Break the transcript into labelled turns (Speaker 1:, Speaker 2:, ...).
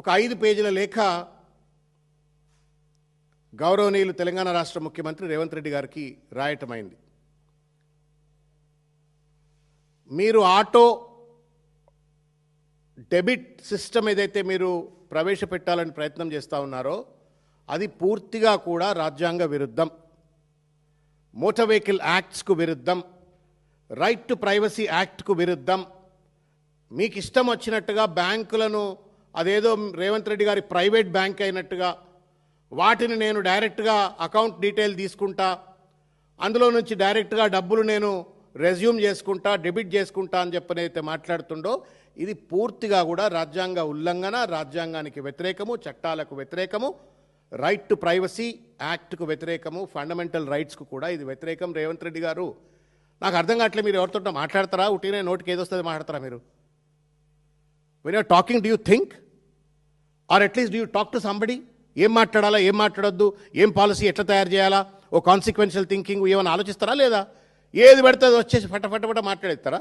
Speaker 1: ఒక ఐదు పేజీల లేఖ గౌరవనీయులు తెలంగాణ రాష్ట్ర ముఖ్యమంత్రి రేవంత్ రెడ్డి గారికి రాయటమైంది. మీరు ఆటో డెబిట్ సిస్టమ్ ఏదైతే మీరు ప్రవేశపెట్టాలని ప్రయత్నం చేస్తూ ఉన్నారో అది పూర్తిగా కూడా రాజ్యాంగ విరుద్ధం. మోటార్ వెహికల్ యాక్ట్స్కు విరుద్ధం. రైట్ టు ప్రైవసీ యాక్ట్కు విరుద్ధం. మీకు ఇష్టం వచ్చినట్టుగా బ్యాంకులను అదేదో రేవంత్ రెడ్డి గారి ప్రైవేట్ బ్యాంక్ అయినట్టుగా వాటిని నేను డైరెక్ట్గా అకౌంట్ డీటెయిల్ తీసుకుంటా అందులో నుంచి డైరెక్ట్గా డబ్బులు నేను రెజ్యూమ్ చేసుకుంటా డెబిట్ చేసుకుంటా అని చెప్పనైతే మాట్లాడుతుండో ఇది పూర్తిగా కూడా రాజ్యాంగ ఉల్లంఘన రాజ్యాంగానికి వ్యతిరేకము చట్టాలకు వ్యతిరేకము రైట్ టు ప్రైవసీ యాక్ట్కు వ్యతిరేకము ఫండమెంటల్ రైట్స్కు కూడా ఇది వ్యతిరేకం రేవంత్ రెడ్డి గారు. నాకు అర్థం కావట్లేదు మీరు ఎవరితో మాట్లాడతారా? ఉట్టినే నోటికి ఏదొస్తుంది మాట్లాడతారా మీరు? When are talking do you think are at least you talk to somebody ఏం మాట్లాడాలా? ఏం మాట్లాడొద్దు? ఏం పాలసీ ఎట్లా తయారు చేయాలా? ఓ కాన్సిక్వెన్షియల్ థింకింగ్ ఏమైనా ఆలోచిస్తారా లేదా? ఏది పెడితే అది వచ్చేసి ఫట మాట్లాడేస్తారా?